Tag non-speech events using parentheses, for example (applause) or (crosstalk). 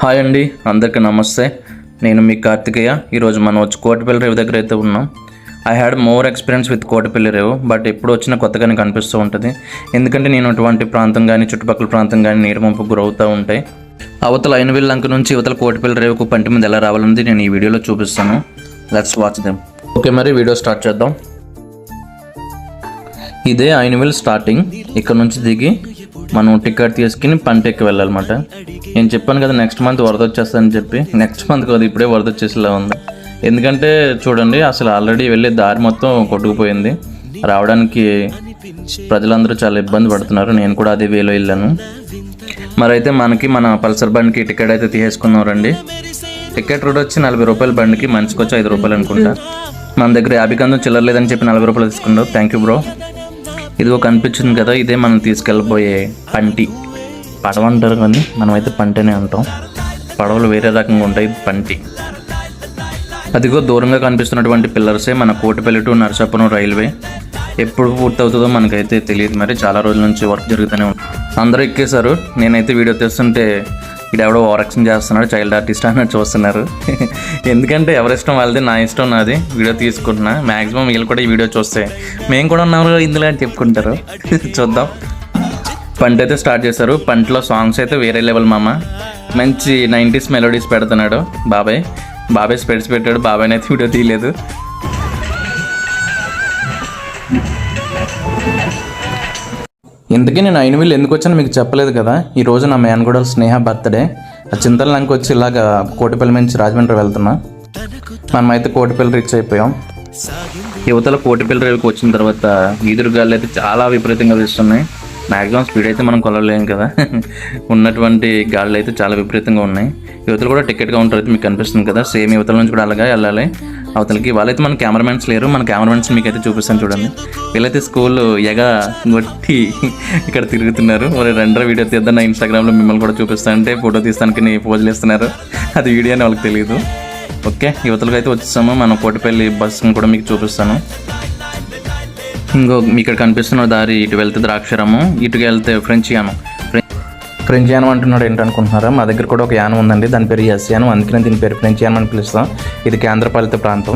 Hi అండి అందరికీ నమస్తే. నేను మీ కార్తికేయ. ఈరోజు మనం వచ్చి కోటిపల్లి రేవు దగ్గర అయితే ఉన్నాం. I had more experience with Kotipalli Revu but ఎప్పుడు వచ్చినా కొత్తగానే కనిపిస్తూ ఉంటుంది. ఎందుకంటే నేను అటువంటి ప్రాంతం కానీ చుట్టుపక్కల ప్రాంతం కానీ నీరు ముంపు గురవుతూ ఉంటాయి అవతల ఐనవిల్ లంక నుంచి ఇవతల కోటిపల్లి రేవుకు పంటి మీద ఎలా రావాలన్నది నేను ఈ వీడియోలో చూపిస్తాను. లెట్స్ వాచ్ దెమ్ ఓకే మరి వీడియో స్టార్ట్ చేద్దాం. ఇదే అయినవిల్ స్టార్టింగ్ ఇక్కడ నుంచి దిగి మనం టికెట్ తీసుకుని పంటెక్కి వెళ్ళాలన్నమాట. నేను చెప్పాను కదా నెక్స్ట్ మంత్ వరద వచ్చేస్తుందని చెప్పి. నెక్స్ట్ మంత్ కాదు ఇప్పుడే వరద వచ్చేసేలా ఉంది. ఎందుకంటే చూడండి అసలు ఆల్రెడీ వెళ్ళే దారి మొత్తం కొట్టుకుపోయింది. రావడానికి ప్రజలందరూ చాలా ఇబ్బంది పడుతున్నారు. నేను కూడా అదే వేలో వెళ్ళాను. మరైతే మనకి మన పల్సర్ బండికి టికెట్ అయితే తీసేసుకున్నాం రండి. టికెట్ రోడ్ వచ్చి నలభై రూపాయల బండికి మంచికి వచ్చి ఐదు రూపాయలు అనుకుంటా. మన దగ్గర యాభై కందం చిల్లర లేదని చెప్పి నలభై రూపాయలు తీసుకున్నాం థ్యాంక్ యూ బ్రో ఇదిగో కనిపించింది కదా ఇదే మనం తీసుకెళ్ళబోయే పంటి. పడవ అంటారు కానీ మనమైతే పంటనే అంటాం. పడవలు వేరే రకంగా ఉంటాయి పంటి. అదిగో దూరంగా కనిపిస్తున్నటువంటి పిల్లర్సే మన కోటిపల్లి టు నరసాపురం రైల్వే. ఎప్పుడు పూర్తవుతుందో మనకైతే తెలియదు. మరి చాలా రోజుల నుంచి వర్క్ జరుగుతూనే ఉంది. అందరూ ఎక్కేశారు. నేనైతే వీడియో తెస్తుంటే ఇడెవడో ఓరక్షన్ చేస్తున్నాడు చైల్డ్ ఆర్టిస్ట్ అన్నట్టు చూస్తున్నారు. (laughs) ఎందుకంటే ఎవరి ఇష్టం వాళ్ళది నా ఇష్టం నాది వీడియో తీసుకుంటున్నా. మ్యాక్సిమం వీళ్ళు కూడా ఈ వీడియో చూస్తే. మేము కూడా ఉన్నాము ఇందులో అని చెప్పుకుంటారు. (laughs) చూద్దాం. పంట అయితే స్టార్ట్ చేశారు. పంటలో సాంగ్స్ అయితే వేరే లెవెల్ మామ. మంచి నైంటీస్ మెలోడీస్ పెడుతున్నాడు బాబాయ్. బాబాయ్ స్పెడ్స్ పెట్టాడు. బాబాయ్ అయితే వీడియో తీయలేదు. ఇంతకీ నేను అయిన వీళ్ళు ఎందుకు వచ్చానో మీకు చెప్పలేదు కదా. ఈ రోజు నా మేనగోడల స్నేహ బర్త్డే. ఆ చింతల నాకు వచ్చి ఇలాగ కోటిపల్లి నుంచి రాజమండ్రి వెళ్తున్నా. మనమైతే కోటిపల్లి రీచ్ అయిపోయాం. యువతల కోటిపల్లి రేవుకి వచ్చిన తర్వాత ఈదురు గాలి అయితే చాలా విపరీతంగా వీస్తున్నాయి. మ్యాక్సిమం స్పీడ్ అయితే మనం కొలవలేము కదా. (laughs) ఉన్నటువంటి గాలులు అయితే చాలా విపరీతంగా ఉన్నాయి. యువతలు కూడా టికెట్ కౌంటర్ అయితే మీకు కనిపిస్తుంది కదా. సేమ్ యువతల నుంచి కూడా అలాగే వెళ్ళాలి. అవతలకి. వాళ్ళైతే మన కెమెరామెన్స్ లేరు. మన కెమెరామెన్స్ మీకు అయితే చూపిస్తాను చూడండి. వీళ్ళైతే స్కూల్ ఎగ కొట్టి ఇక్కడ తిరుగుతున్నారు. మరి రెండర వీడియో తీద్దాం. నా ఇన్స్టాగ్రామ్లో మిమ్మల్ని కూడా చూపిస్తాను అంటే ఫోటో తీస్తానికి పోజులు ఇస్తున్నారు. అది వీడియో అని వాళ్ళకి తెలియదు ఓకే యువతలకు అయితే వచ్చేసాము. మన కోటిపల్లి బస్సును కూడా మీకు చూపిస్తాను. ఇంకో ఇక్కడ కనిపిస్తున్న దారి ఇటు వెళ్తే ద్రాక్షరము ఇటుకి వెళ్తే ఫ్రెంచ్ యానం. ఫ్రెంచ్ యానం అంటున్నాడు ఏంటనుకుంటున్నారా? మా దగ్గర కూడా ఒక యానం ఉందండి. దాని పేరు ఎస్ యానం అందుకనే దీని పేరు ఫ్రెంచ్ యానం అని పిలుస్తాం. ఇది కేంద్రపాలిత ప్రాంతం.